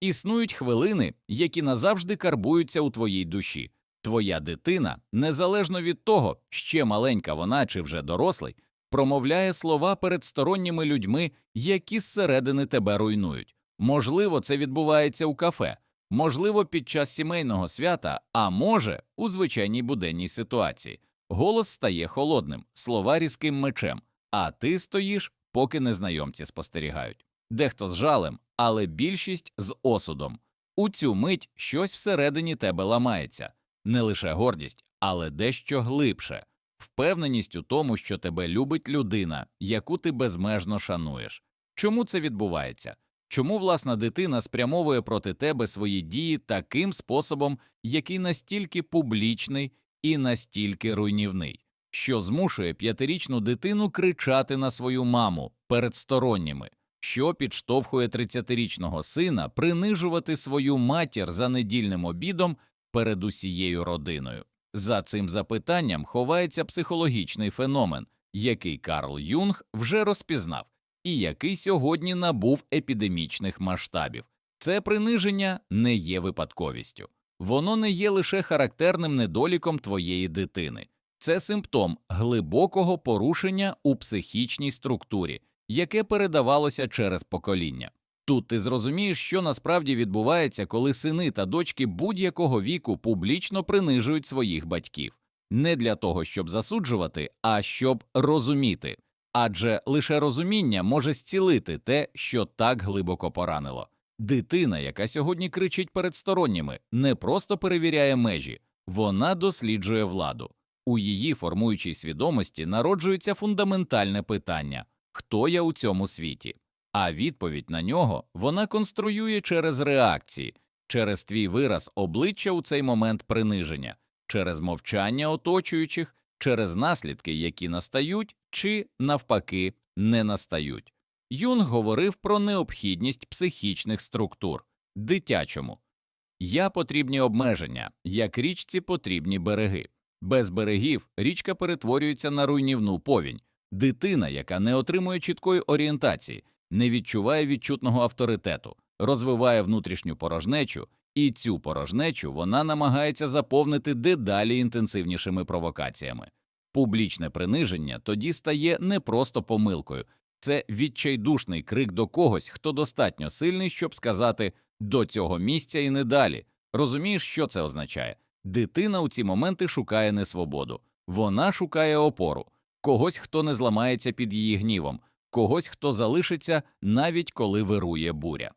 Існують хвилини, які назавжди карбуються у твоїй душі. Твоя дитина, незалежно від того, ще маленька вона чи вже дорослий, промовляє слова перед сторонніми людьми, які зсередини тебе руйнують. Можливо, це відбувається у кафе, можливо, під час сімейного свята, а може, у звичайній буденній ситуації. Голос стає холодним, слова різким мечем, а ти стоїш, поки незнайомці спостерігають. Дехто з жалем, але більшість з осудом. У цю мить щось всередині тебе ламається, не лише гордість, але дещо глибше, впевненість у тому, що тебе любить людина, яку ти безмежно шануєш. Чому це відбувається? Чому власна дитина спрямовує проти тебе свої дії таким способом, який настільки публічний і настільки руйнівний, що змушує п'ятирічну дитину кричати на свою маму перед сторонніми, що підштовхує 30-річного сина принижувати свою матір за недільним обідом перед усією родиною? За цим запитанням ховається психологічний феномен, який Карл Юнг вже розпізнав і який сьогодні набув епідемічних масштабів. Це приниження не є випадковістю, воно не є лише характерним недоліком твоєї дитини, це симптом глибокого порушення у психічній структурі, яке передавалося через покоління. Тут ти зрозумієш, що насправді відбувається, коли сини та дочки будь-якого віку публічно принижують своїх батьків, не для того, щоб засуджувати, а щоб розуміти адже лише розуміння може зцілити те, що так глибоко поранило. Дитина, яка сьогодні кричить перед сторонніми, не просто перевіряє межі, вона досліджує владу. У її формуючій свідомості народжується фундаментальне питання хто я у цьому світі? А відповідь на нього вона конструює через реакції, через твій вираз обличчя у цей момент приниження, через мовчання оточуючих, через наслідки, які настають чи, навпаки, не настають. Юнг говорив про необхідність психічних структур дитячому. Я потрібні обмеження, як річці потрібні береги. Без берегів річка перетворюється на руйнівну повінь. Дитина, яка не отримує чіткої орієнтації, не відчуває відчутного авторитету, розвиває внутрішню порожнечу, і цю порожнечу вона намагається заповнити дедалі інтенсивнішими провокаціями. Публічне приниження тоді стає не просто помилкою, це відчайдушний крик до когось, хто достатньо сильний, щоб сказати до цього місця і не далі. Розумієш, що це означає? Дитина у ці моменти шукає не свободу, вона шукає опору, когось, хто не зламається під її гнівом, когось, хто залишиться навіть коли вирує буря.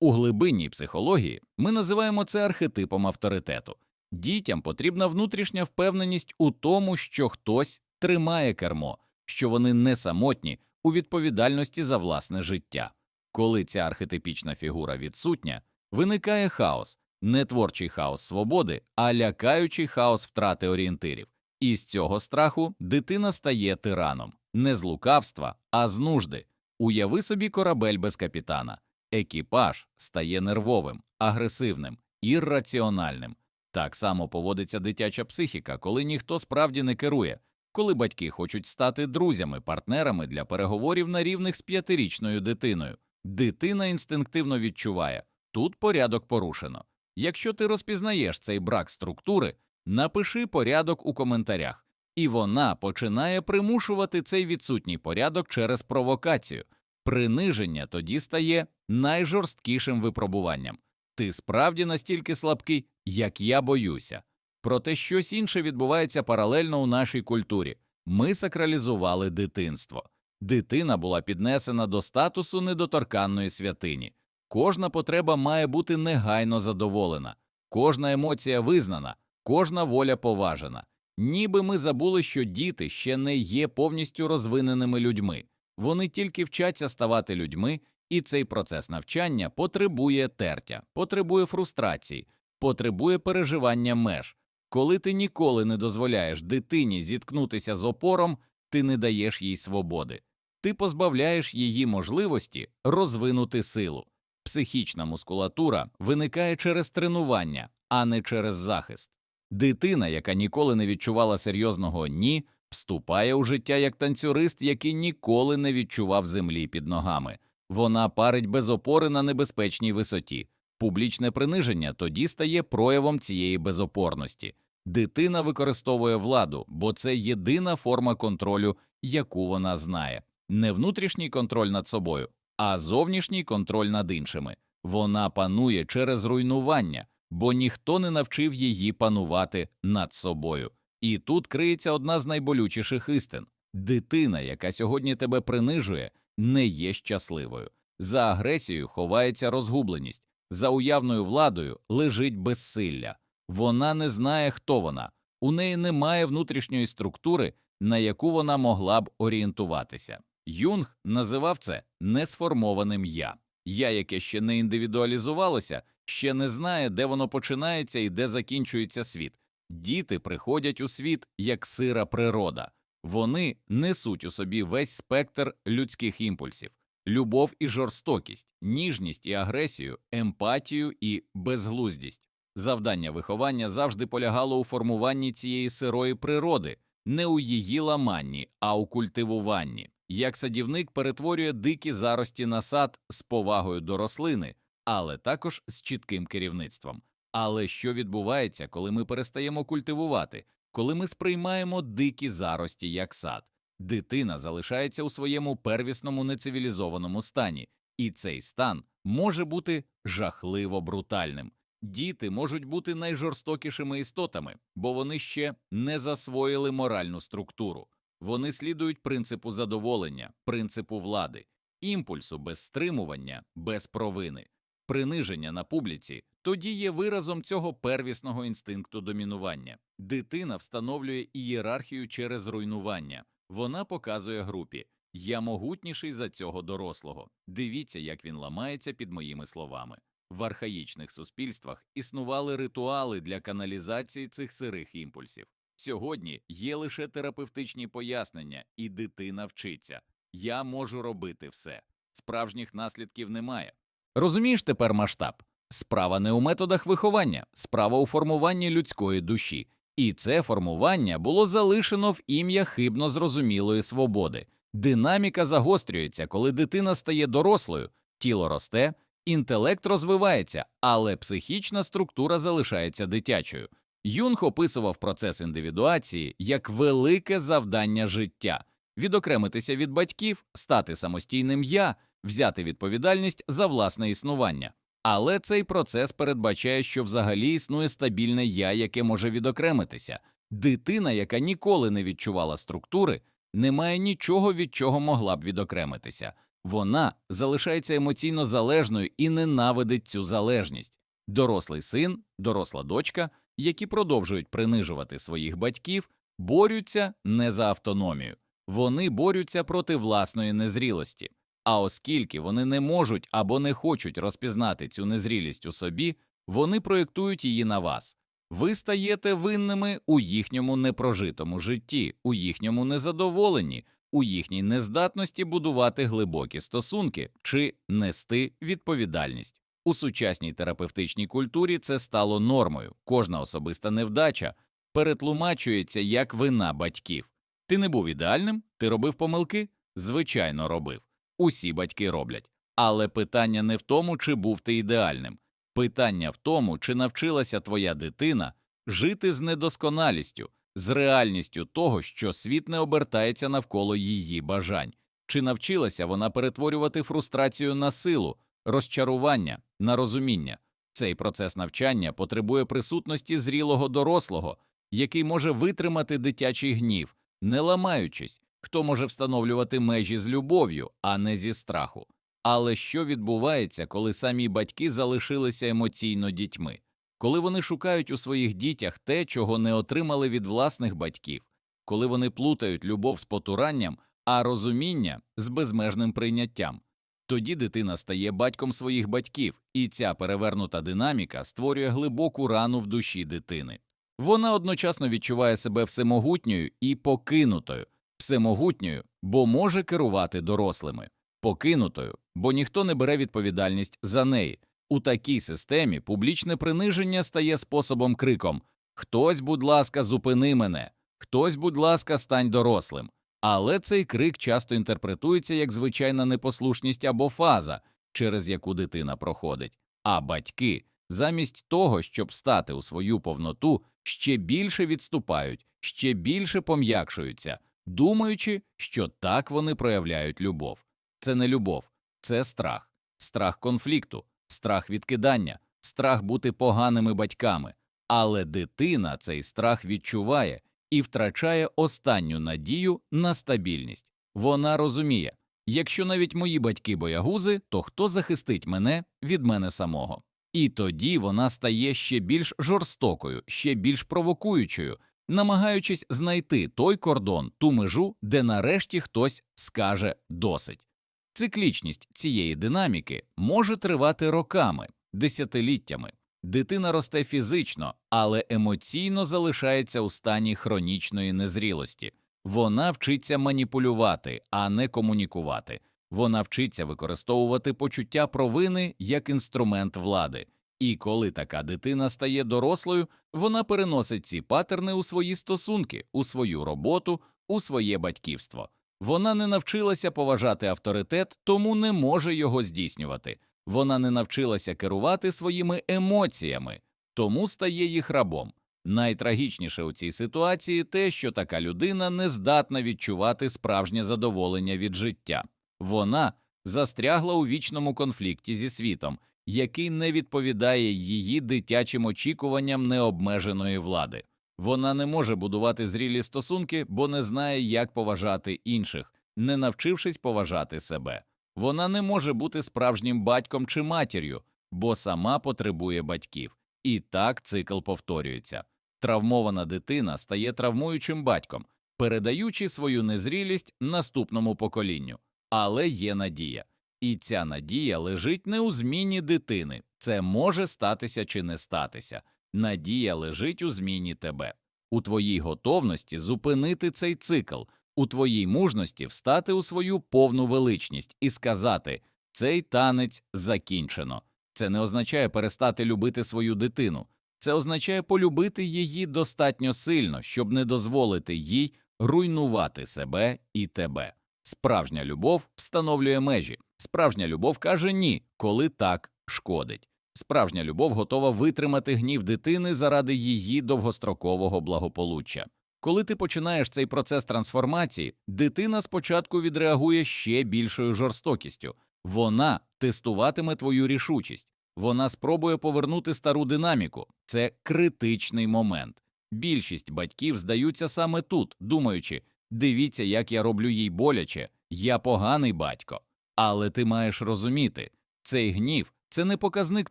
У глибинній психології ми називаємо це архетипом авторитету. Дітям потрібна внутрішня впевненість у тому, що хтось тримає кермо, що вони не самотні у відповідальності за власне життя. Коли ця архетипічна фігура відсутня, виникає хаос, не творчий хаос свободи, а лякаючий хаос втрати орієнтирів. І з цього страху дитина стає тираном не з лукавства, а з нужди. Уяви собі корабель без капітана. Екіпаж стає нервовим, агресивним, ірраціональним. Так само поводиться дитяча психіка, коли ніхто справді не керує, коли батьки хочуть стати друзями, партнерами для переговорів на рівних з п'ятирічною дитиною. Дитина інстинктивно відчуває тут порядок порушено. Якщо ти розпізнаєш цей брак структури, напиши порядок у коментарях, і вона починає примушувати цей відсутній порядок через провокацію. Приниження тоді стає найжорсткішим випробуванням. Ти справді настільки слабкий, як я боюся. Проте щось інше відбувається паралельно у нашій культурі. Ми сакралізували дитинство. Дитина була піднесена до статусу недоторканної святині. Кожна потреба має бути негайно задоволена, кожна емоція визнана, кожна воля поважена. Ніби ми забули, що діти ще не є повністю розвиненими людьми, вони тільки вчаться ставати людьми, і цей процес навчання потребує тертя, потребує фрустрації, потребує переживання меж. Коли ти ніколи не дозволяєш дитині зіткнутися з опором, ти не даєш їй свободи, ти позбавляєш її можливості розвинути силу. Психічна мускулатура виникає через тренування, а не через захист. Дитина, яка ніколи не відчувала серйозного ні, вступає у життя як танцюрист, який ніколи не відчував землі під ногами. Вона парить без опори на небезпечній висоті. Публічне приниження тоді стає проявом цієї безопорності. Дитина використовує владу, бо це єдина форма контролю, яку вона знає. Не внутрішній контроль над собою, а зовнішній контроль над іншими. Вона панує через руйнування, бо ніхто не навчив її панувати над собою. І тут криється одна з найболючіших істин дитина, яка сьогодні тебе принижує, не є щасливою. За агресією ховається розгубленість, за уявною владою лежить безсилля. Вона не знає, хто вона, у неї немає внутрішньої структури, на яку вона могла б орієнтуватися. Юнг називав це несформованим я. Я, яке ще не індивідуалізувалося, ще не знає, де воно починається і де закінчується світ. Діти приходять у світ як сира природа. Вони несуть у собі весь спектр людських імпульсів любов і жорстокість, ніжність і агресію, емпатію і безглуздість. Завдання виховання завжди полягало у формуванні цієї сирої природи, не у її ламанні, а у культивуванні. Як садівник перетворює дикі зарості на сад з повагою до рослини, але також з чітким керівництвом. Але що відбувається, коли ми перестаємо культивувати, коли ми сприймаємо дикі зарості як сад? Дитина залишається у своєму первісному нецивілізованому стані, і цей стан може бути жахливо брутальним. Діти можуть бути найжорстокішими істотами, бо вони ще не засвоїли моральну структуру. Вони слідують принципу задоволення, принципу влади, імпульсу без стримування, без провини, приниження на публіці тоді є виразом цього первісного інстинкту домінування. Дитина встановлює ієрархію через руйнування. Вона показує групі Я могутніший за цього дорослого. Дивіться, як він ламається під моїми словами. В архаїчних суспільствах існували ритуали для каналізації цих сирих імпульсів. Сьогодні є лише терапевтичні пояснення, і дитина вчиться. Я можу робити все. Справжніх наслідків немає. Розумієш тепер масштаб? Справа не у методах виховання, справа у формуванні людської душі. І це формування було залишено в ім'я хибно зрозумілої свободи. Динаміка загострюється, коли дитина стає дорослою, тіло росте, інтелект розвивається, але психічна структура залишається дитячою. Юнг описував процес індивідуації як велике завдання життя відокремитися від батьків, стати самостійним я, взяти відповідальність за власне існування. Але цей процес передбачає, що взагалі існує стабільне я, яке може відокремитися. Дитина, яка ніколи не відчувала структури, не має нічого, від чого могла б відокремитися. Вона залишається емоційно залежною і ненавидить цю залежність. Дорослий син, доросла дочка, які продовжують принижувати своїх батьків, борються не за автономію, вони борються проти власної незрілості. А оскільки вони не можуть або не хочуть розпізнати цю незрілість у собі, вони проєктують її на вас. Ви стаєте винними у їхньому непрожитому житті, у їхньому незадоволенні, у їхній нездатності будувати глибокі стосунки чи нести відповідальність. У сучасній терапевтичній культурі це стало нормою. Кожна особиста невдача перетлумачується як вина батьків. Ти не був ідеальним, ти робив помилки? Звичайно, робив. Усі батьки роблять. Але питання не в тому, чи був ти ідеальним. Питання в тому, чи навчилася твоя дитина жити з недосконалістю, з реальністю того, що світ не обертається навколо її бажань, чи навчилася вона перетворювати фрустрацію на силу, розчарування на розуміння. Цей процес навчання потребує присутності зрілого дорослого, який може витримати дитячий гнів, не ламаючись, хто може встановлювати межі з любов'ю, а не зі страху. Але що відбувається, коли самі батьки залишилися емоційно дітьми, коли вони шукають у своїх дітях те, чого не отримали від власних батьків, коли вони плутають любов з потуранням, а розуміння з безмежним прийняттям? Тоді дитина стає батьком своїх батьків, і ця перевернута динаміка створює глибоку рану в душі дитини. Вона одночасно відчуває себе всемогутньою і покинутою, всемогутньою, бо може керувати дорослими, покинутою, бо ніхто не бере відповідальність за неї. У такій системі публічне приниження стає способом криком Хтось, будь ласка, зупини мене, хтось, будь ласка, стань дорослим. Але цей крик часто інтерпретується як звичайна непослушність або фаза, через яку дитина проходить. А батьки, замість того, щоб стати у свою повноту, ще більше відступають, ще більше пом'якшуються, думаючи, що так вони проявляють любов. Це не любов, це страх, страх конфлікту, страх відкидання, страх бути поганими батьками. Але дитина цей страх відчуває і втрачає останню надію на стабільність. Вона розуміє, якщо навіть мої батьки боягузи, то хто захистить мене від мене самого? І тоді вона стає ще більш жорстокою, ще більш провокуючою, намагаючись знайти той кордон, ту межу, де нарешті хтось скаже досить. Циклічність цієї динаміки може тривати роками, десятиліттями. Дитина росте фізично, але емоційно залишається у стані хронічної незрілості. Вона вчиться маніпулювати, а не комунікувати. Вона вчиться використовувати почуття провини як інструмент влади. І коли така дитина стає дорослою, вона переносить ці патерни у свої стосунки, у свою роботу, у своє батьківство. Вона не навчилася поважати авторитет, тому не може його здійснювати. Вона не навчилася керувати своїми емоціями, тому стає їх рабом. Найтрагічніше у цій ситуації те, що така людина не здатна відчувати справжнє задоволення від життя. Вона застрягла у вічному конфлікті зі світом, який не відповідає її дитячим очікуванням необмеженої влади. Вона не може будувати зрілі стосунки, бо не знає, як поважати інших, не навчившись поважати себе. Вона не може бути справжнім батьком чи матір'ю, бо сама потребує батьків. І так цикл повторюється. Травмована дитина стає травмуючим батьком, передаючи свою незрілість наступному поколінню. Але є надія. І ця надія лежить не у зміні дитини. Це може статися чи не статися. Надія лежить у зміні тебе, у твоїй готовності зупинити цей цикл, у твоїй мужності встати у свою повну величність і сказати цей танець закінчено. Це не означає перестати любити свою дитину, це означає полюбити її достатньо сильно, щоб не дозволити їй руйнувати себе і тебе. Справжня любов встановлює межі. Справжня любов каже ні, коли так шкодить. Справжня любов готова витримати гнів дитини заради її довгострокового благополуччя. Коли ти починаєш цей процес трансформації, дитина спочатку відреагує ще більшою жорстокістю. Вона тестуватиме твою рішучість, вона спробує повернути стару динаміку. Це критичний момент. Більшість батьків здаються саме тут, думаючи дивіться, як я роблю їй боляче, я поганий батько. Але ти маєш розуміти, цей гнів це не показник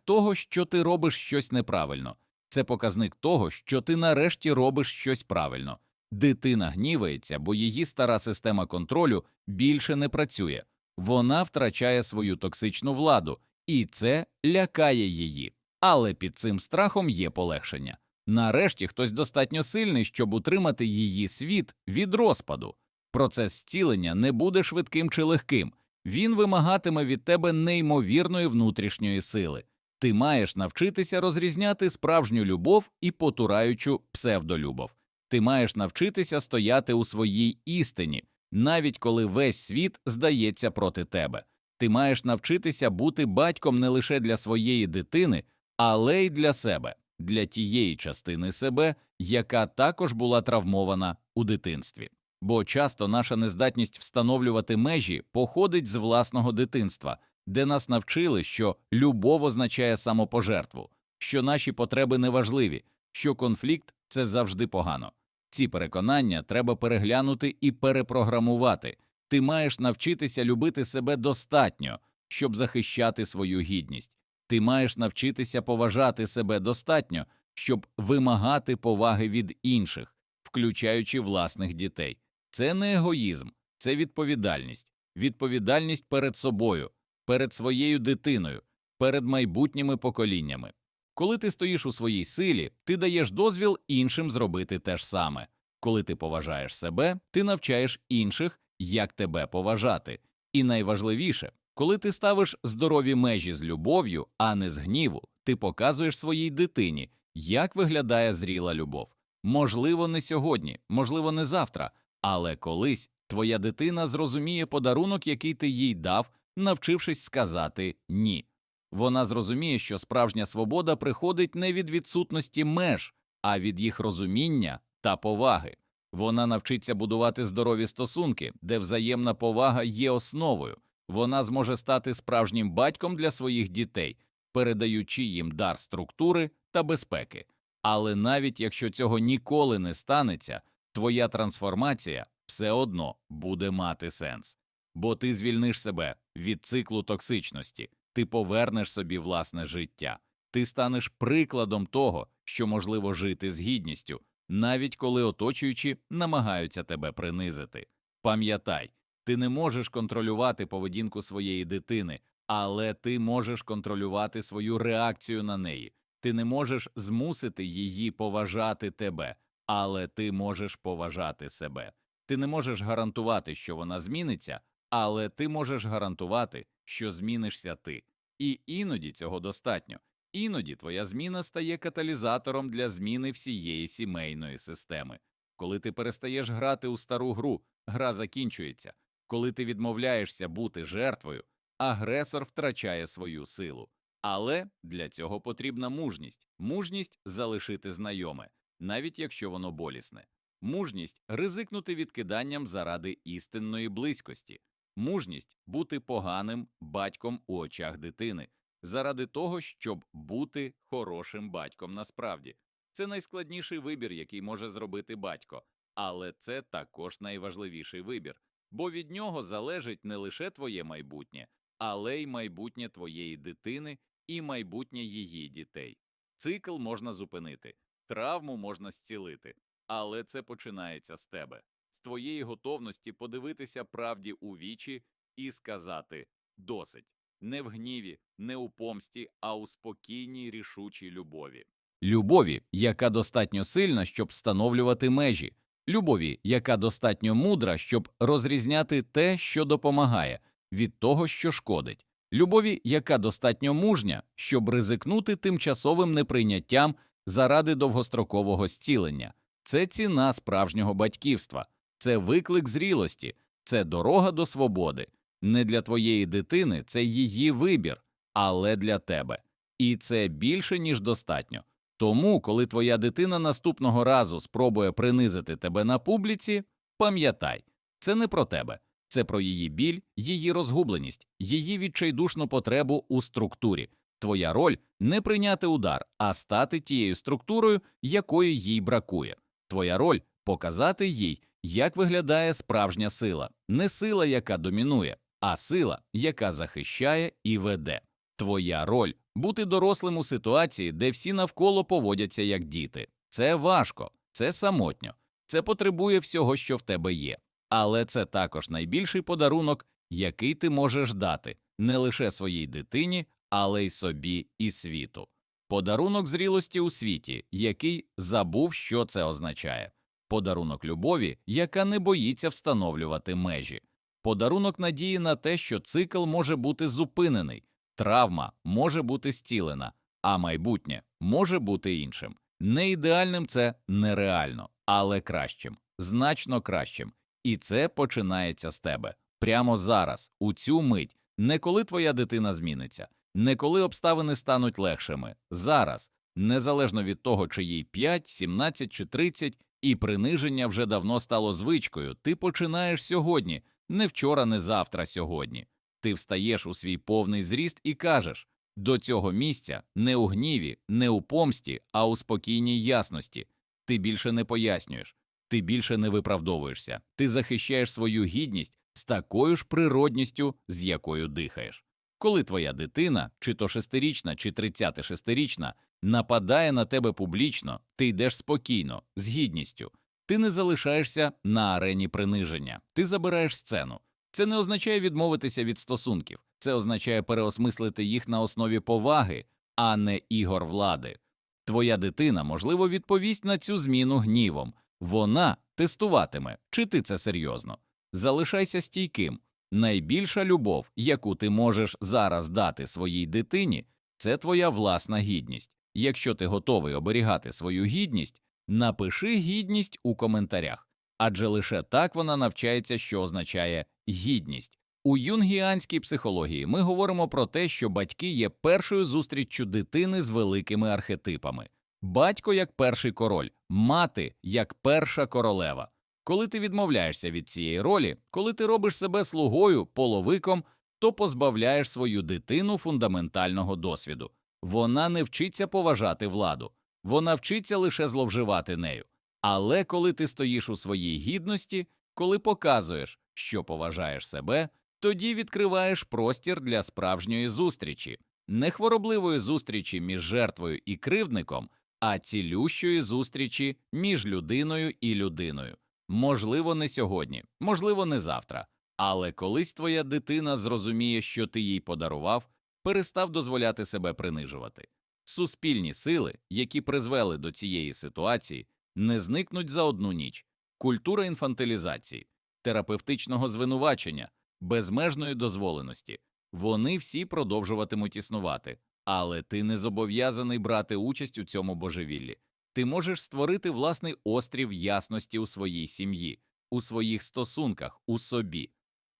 того, що ти робиш щось неправильно, це показник того, що ти нарешті робиш щось правильно. Дитина гнівається, бо її стара система контролю більше не працює, вона втрачає свою токсичну владу, і це лякає її. Але під цим страхом є полегшення. Нарешті хтось достатньо сильний, щоб утримати її світ від розпаду. Процес зцілення не буде швидким чи легким. Він вимагатиме від тебе неймовірної внутрішньої сили. Ти маєш навчитися розрізняти справжню любов і потураючу псевдолюбов. Ти маєш навчитися стояти у своїй істині, навіть коли весь світ здається проти тебе. Ти маєш навчитися бути батьком не лише для своєї дитини, але й для себе, для тієї частини себе, яка також була травмована у дитинстві. Бо часто наша нездатність встановлювати межі походить з власного дитинства, де нас навчили, що любов означає самопожертву, що наші потреби неважливі, що конфлікт це завжди погано. Ці переконання треба переглянути і перепрограмувати. Ти маєш навчитися любити себе достатньо, щоб захищати свою гідність. Ти маєш навчитися поважати себе достатньо, щоб вимагати поваги від інших, включаючи власних дітей. Це не егоїзм, це відповідальність, відповідальність перед собою, перед своєю дитиною, перед майбутніми поколіннями. Коли ти стоїш у своїй силі, ти даєш дозвіл іншим зробити те ж саме. Коли ти поважаєш себе, ти навчаєш інших, як тебе поважати. І найважливіше, коли ти ставиш здорові межі з любов'ю, а не з гніву, ти показуєш своїй дитині, як виглядає зріла любов. Можливо, не сьогодні, можливо, не завтра, але колись твоя дитина зрозуміє подарунок, який ти їй дав, навчившись сказати ні. Вона зрозуміє, що справжня свобода приходить не від відсутності меж, а від їх розуміння та поваги. Вона навчиться будувати здорові стосунки, де взаємна повага є основою. Вона зможе стати справжнім батьком для своїх дітей, передаючи їм дар структури та безпеки. Але навіть якщо цього ніколи не станеться, твоя трансформація все одно буде мати сенс, бо ти звільниш себе від циклу токсичності, ти повернеш собі власне життя, ти станеш прикладом того, що можливо жити з гідністю, навіть коли оточуючі намагаються тебе принизити. Пам'ятай, ти не можеш контролювати поведінку своєї дитини, але ти можеш контролювати свою реакцію на неї. Ти не можеш змусити її поважати тебе, але ти можеш поважати себе. Ти не можеш гарантувати, що вона зміниться, але ти можеш гарантувати, що змінишся ти. І іноді цього достатньо. Іноді твоя зміна стає каталізатором для зміни всієї сімейної системи. Коли ти перестаєш грати у стару гру, гра закінчується. Коли ти відмовляєшся бути жертвою, агресор втрачає свою силу. Але для цього потрібна мужність, мужність залишити знайоме, навіть якщо воно болісне, мужність ризикнути відкиданням заради істинної близькості, мужність бути поганим батьком у очах дитини, заради того, щоб бути хорошим батьком насправді. Це найскладніший вибір, який може зробити батько, але це також найважливіший вибір, бо від нього залежить не лише твоє майбутнє, але й майбутнє твоєї дитини і майбутнє її дітей. Цикл можна зупинити, травму можна зцілити, але це починається з тебе, з твоєї готовності подивитися правді у вічі і сказати досить не в гніві, не у помсті, а у спокійній рішучій любові. Любові, яка достатньо сильна, щоб встановлювати межі, любові, яка достатньо мудра, щоб розрізняти те, що допомагає, від того, що шкодить, любові, яка достатньо мужня, щоб ризикнути тимчасовим неприйняттям заради довгострокового зцілення. Це ціна справжнього батьківства, це виклик зрілості, це дорога до свободи. Не для твоєї дитини це її вибір, але для тебе. І це більше, ніж достатньо. Тому, коли твоя дитина наступного разу спробує принизити тебе на публіці, пам'ятай, це не про тебе, це про її біль, її розгубленість, її відчайдушну потребу у структурі. Твоя роль не прийняти удар, а стати тією структурою, якої їй бракує. Твоя роль показати їй, як виглядає справжня сила, не сила, яка домінує, а сила, яка захищає і веде. Твоя роль бути дорослим у ситуації, де всі навколо поводяться як діти. Це важко, це самотньо, це потребує всього, що в тебе є. Але це також найбільший подарунок, який ти можеш дати не лише своїй дитині, але й собі і світу. Подарунок зрілості у світі, який забув, що це означає, подарунок любові, яка не боїться встановлювати межі, подарунок надії на те, що цикл може бути зупинений, травма може бути зцілена, а майбутнє може бути іншим. Не ідеальним це нереально, але кращим, значно кращим. І це починається з тебе прямо зараз, у цю мить, не коли твоя дитина зміниться, не коли обставини стануть легшими. Зараз, незалежно від того, чи їй 5, 17 чи 30, і приниження вже давно стало звичкою, ти починаєш сьогодні, не вчора, не завтра, сьогодні. Ти встаєш у свій повний зріст і кажеш до цього місця не у гніві, не у помсті, а у спокійній ясності. Ти більше не пояснюєш, ти більше не виправдовуєшся, ти захищаєш свою гідність з такою ж природністю, з якою дихаєш. Коли твоя дитина, чи то шестирічна, чи тридцяти шестирічна, нападає на тебе публічно, ти йдеш спокійно, з гідністю. Ти не залишаєшся на арені приниження, ти забираєш сцену. Це не означає відмовитися від стосунків, це означає переосмислити їх на основі поваги, а не ігор влади. Твоя дитина, можливо, відповість на цю зміну гнівом, вона тестуватиме, чи ти це серйозно. Залишайся стійким. Найбільша любов, яку ти можеш зараз дати своїй дитині, це твоя власна гідність. Якщо ти готовий оберігати свою гідність, напиши гідність у коментарях, адже лише так вона навчається, що означає гідність. У юнгіанській психології ми говоримо про те, що батьки є першою зустріччю дитини з великими архетипами. Батько як перший король, мати як перша королева. Коли ти відмовляєшся від цієї ролі, коли ти робиш себе слугою, половиком, то позбавляєш свою дитину фундаментального досвіду. Вона не вчиться поважати владу, вона вчиться лише зловживати нею. Але коли ти стоїш у своїй гідності, коли показуєш, що поважаєш себе, тоді відкриваєш простір для справжньої зустрічі, не хворобливої зустрічі між жертвою і кривдником, а цілющої зустрічі між людиною і людиною. Можливо, не сьогодні, можливо, не завтра, але колись твоя дитина зрозуміє, що ти їй подарував, перестав дозволяти себе принижувати. Суспільні сили, які призвели до цієї ситуації, не зникнуть за одну ніч. Культура інфантилізації, терапевтичного звинувачення, безмежної дозволеності. Вони всі продовжуватимуть існувати, але ти не зобов'язаний брати участь у цьому божевіллі. Ти можеш створити власний острів ясності у своїй сім'ї, у своїх стосунках, у собі.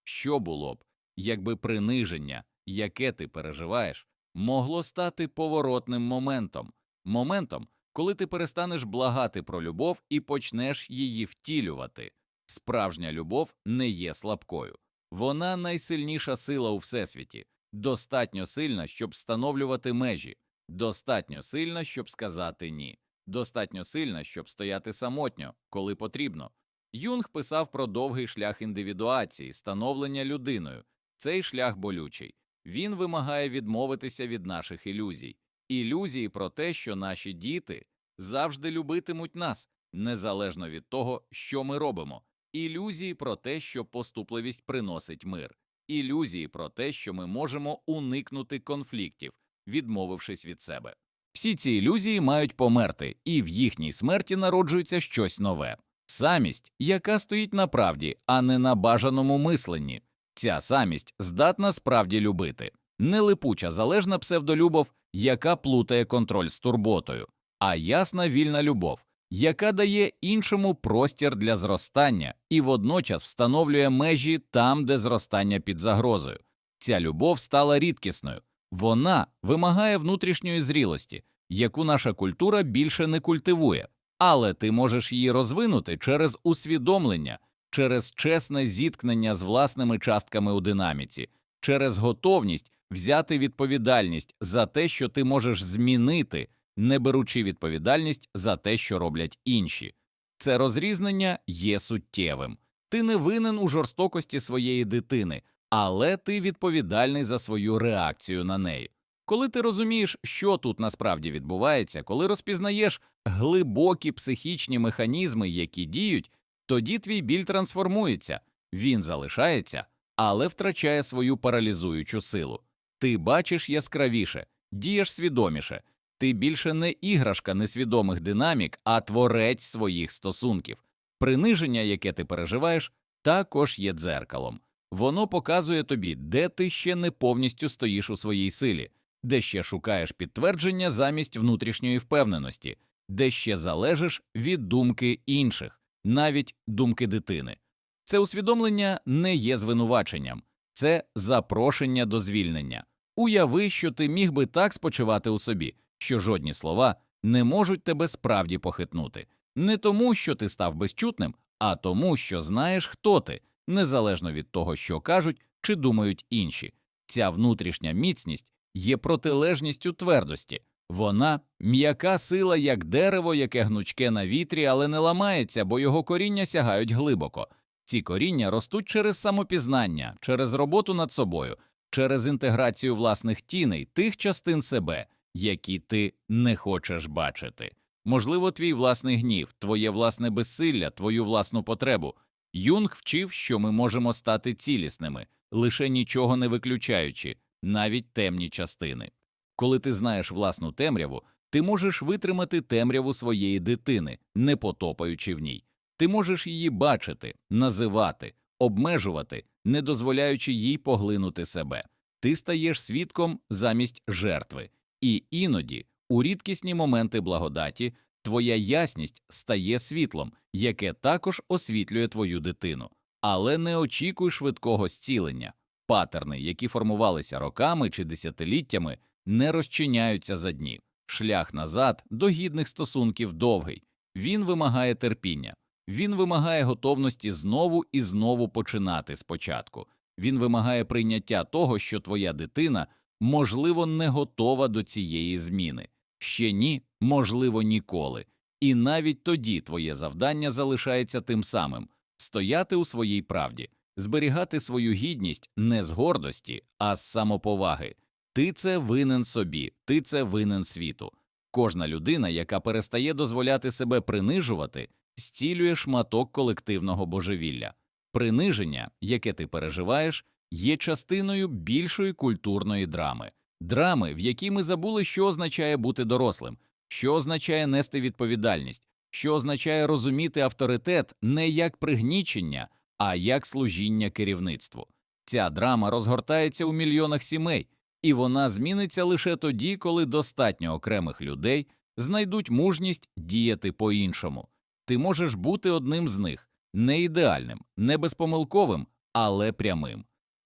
Що було б, якби приниження, яке ти переживаєш, могло стати поворотним моментом, моментом, коли ти перестанеш благати про любов і почнеш її втілювати. Справжня любов не є слабкою. Вона найсильніша сила у всесвіті, достатньо сильна, щоб встановлювати межі, достатньо сильна, щоб сказати ні, достатньо сильна, щоб стояти самотньо, коли потрібно. Юнг писав про довгий шлях індивідуації, становлення людиною. Цей шлях болючий. Він вимагає відмовитися від наших ілюзій, ілюзії про те, що наші діти завжди любитимуть нас, незалежно від того, що ми робимо, ілюзії про те, що поступливість приносить мир, ілюзії про те, що ми можемо уникнути конфліктів, відмовившись від себе. Всі ці ілюзії мають померти, і в їхній смерті народжується щось нове самість, яка стоїть на правді, а не на бажаному мисленні. Ця самість здатна справді любити, не липуча залежна псевдолюбов, яка плутає контроль з турботою, а ясна вільна любов, яка дає іншому простір для зростання і водночас встановлює межі там, де зростання під загрозою. Ця любов стала рідкісною, вона вимагає внутрішньої зрілості, яку наша культура більше не культивує, але ти можеш її розвинути через усвідомлення, через чесне зіткнення з власними частками у динаміці, через готовність взяти відповідальність за те, що ти можеш змінити, не беручи відповідальність за те, що роблять інші. Це розрізнення є суттєвим. Ти не винен у жорстокості своєї дитини, але ти відповідальний за свою реакцію на неї. Коли ти розумієш, що тут насправді відбувається, коли розпізнаєш глибокі психічні механізми, які діють, тоді твій біль трансформується, він залишається, але втрачає свою паралізуючу силу. Ти бачиш яскравіше, дієш свідоміше, ти більше не іграшка несвідомих динамік, а творець своїх стосунків. Приниження, яке ти переживаєш, також є дзеркалом. Воно показує тобі, де ти ще не повністю стоїш у своїй силі, де ще шукаєш підтвердження замість внутрішньої впевненості, де ще залежиш від думки інших, навіть думки дитини. Це усвідомлення не є звинуваченням, це запрошення до звільнення. Уяви, що ти міг би так спочивати у собі, що жодні слова не можуть тебе справді похитнути, не тому, що ти став безчутним, а тому, що знаєш, хто ти, незалежно від того, що кажуть чи думають інші. Ця внутрішня міцність є протилежністю твердості. Вона м'яка сила, як дерево, яке гнучке на вітрі, але не ламається, бо його коріння сягають глибоко. Ці коріння ростуть через самопізнання, через роботу над собою, через інтеграцію власних тіней, тих частин себе, які ти не хочеш бачити. Можливо, твій власний гнів, твоє власне безсилля, твою власну потребу. Юнг вчив, що ми можемо стати цілісними, лише нічого не виключаючи, навіть темні частини. Коли ти знаєш власну темряву, ти можеш витримати темряву своєї дитини, не потопаючи в ній. Ти можеш її бачити, називати, обмежувати, не дозволяючи їй поглинути себе. Ти стаєш свідком замість жертви, і іноді, у рідкісні моменти благодаті, твоя ясність стає світлом, яке також освітлює твою дитину. Але не очікуй швидкого зцілення. Патерни, які формувалися роками чи десятиліттями, не розчиняються за дні. Шлях назад до гідних стосунків довгий. Він вимагає терпіння, він вимагає готовності знову і знову починати спочатку. Він вимагає прийняття того, що твоя дитина, можливо, не готова до цієї зміни. Ще ні, можливо, ніколи. І навіть тоді твоє завдання залишається тим самим стояти у своїй правді, зберігати свою гідність не з гордості, а з самоповаги. Ти це винен собі, ти це винен світу. Кожна людина, яка перестає дозволяти себе принижувати, зцілює шматок колективного божевілля. Приниження, яке ти переживаєш, є частиною більшої культурної драми, драми, в якій ми забули, що означає бути дорослим, що означає нести відповідальність, що означає розуміти авторитет не як пригнічення, а як служіння керівництву. Ця драма розгортається у мільйонах сімей, і вона зміниться лише тоді, коли достатньо окремих людей знайдуть мужність діяти по-іншому. Ти можеш бути одним з них не ідеальним, не безпомилковим, але прямим,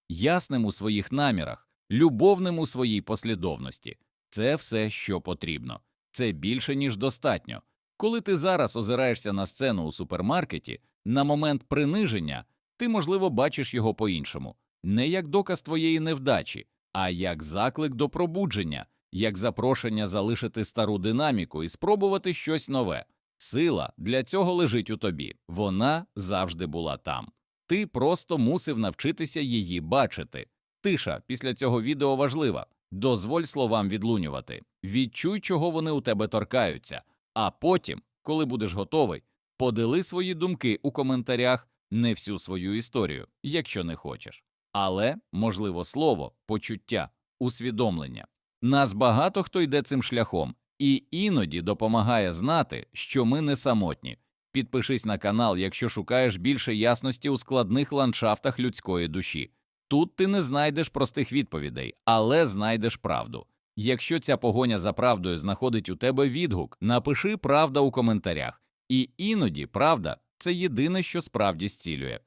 ясним у своїх намірах, любовним у своїй послідовності. Це все, що потрібно. Це більше, ніж достатньо. Коли ти зараз озираєшся на сцену у супермаркеті, на момент приниження, ти, можливо, бачиш його по-іншому, не як доказ твоєї невдачі, а як заклик до пробудження, як запрошення залишити стару динаміку і спробувати щось нове. Сила для цього лежить у тобі, вона завжди була там. Ти просто мусив навчитися її бачити. Тиша після цього відео важлива. Дозволь словам відлунювати, відчуй, чого вони у тебе торкаються, а потім, коли будеш готовий, подели свої думки у коментарях, не всю свою історію, якщо не хочеш. Але, можливо, слово, почуття, усвідомлення. Нас багато хто йде цим шляхом, і іноді допомагає знати, що ми не самотні. Підпишись на канал, якщо шукаєш більше ясності у складних ландшафтах людської душі. Тут ти не знайдеш простих відповідей, але знайдеш правду. Якщо ця погоня за правдою знаходить у тебе відгук, напиши правда у коментарях. І іноді правда це єдине, що справді зцілює.